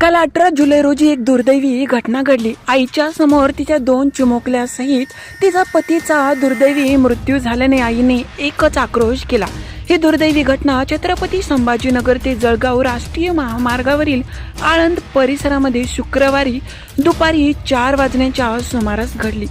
काल अठरा जुलै रोजी एक दुर्दैवी घटना घडली. आईच्या समोर तिच्या दोन चिमुकल्यासहित तिचा पतीचा दुर्दैवी मृत्यू झाल्याने आईने एकच आक्रोश केला. ही दुर्दैवी घटना छत्रपती संभाजीनगर ते जळगाव राष्ट्रीय महामार्गावरील आळंद परिसरामध्ये शुक्रवारी दुपारी चार वाजण्याच्या सुमारास घडली.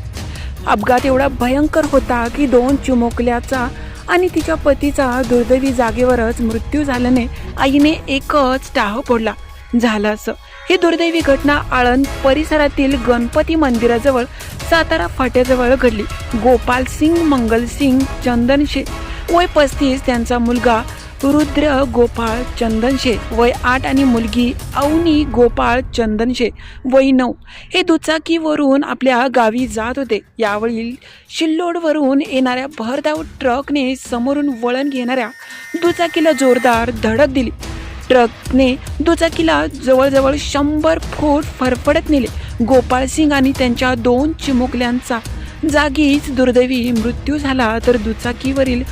अपघात एवढा भयंकर होता की दोन चिमुकल्याचा आणि तिच्या पतीचा दुर्दैवी जागेवरच मृत्यू झाल्याने आईने एकच टाह फोडला. झालं असं. ही दुर्दैवी घटना आळंद परिसरातील गणपती मंदिराजवळ सातारा फाट्याजवळ घडली. गोपाल सिंग मंगल सिंग चंदनशे वय पस्तीस त्यांचा मुलगा रुद्र गोपाळ चंदनशे वय आठ आणि मुलगी अवनी गोपाळ चंदनशे वय नऊ. हे दुचाकीवरून आपल्या गावी जात होते. यावेळी शिल्लोडवरून येणाऱ्या भरधाव ट्रकने समोरून वळण घेणाऱ्या दुचाकीला जोरदार धडक दिली. ट्रकने दुचाकीला जवळजवळ शंभर फूट फरफडत नेले. गोपाळ सिंग आणि त्यांच्या दोन चिमुकल्यांचा जागीच दुर्दैवी मृत्यू झाला. तर दुचाकीवरील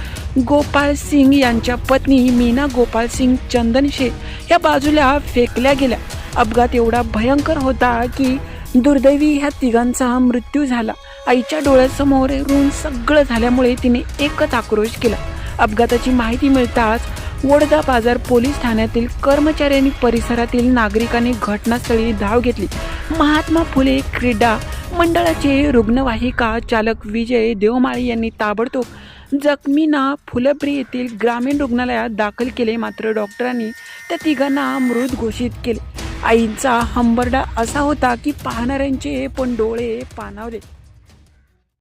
गोपाळ सिंग यांच्या पत्नी मीना गोपाळ सिंग चंदनशे या बाजूला फेकल्या गेल्या. अपघात एवढा भयंकर होता की दुर्दैवी ह्या तिघांचा मृत्यू झाला. आईच्या डोळ्यासमोर ऋण सगळं झाल्यामुळे तिने एकच आक्रोश केला. अपघाताची माहिती मिळताच वडदा बाजार पोलीस ठाण्यातील कर्मचाऱ्यांनी परिसरातील नागरिकांनी घटनास्थळी धाव घेतली. महात्मा फुले क्रीडा मंडळाचे रुग्णवाहिका चालक विजय देवमाळी यांनी ताबडतोब जखमींना फुलब्री येथील ग्रामीण रुग्णालयात दाखल केले. मात्र डॉक्टरांनी त्या तिघांना मृत घोषित केले. आईचा हंबरडा असा होता की पाहणाऱ्यांचे पण डोळे पाणावले.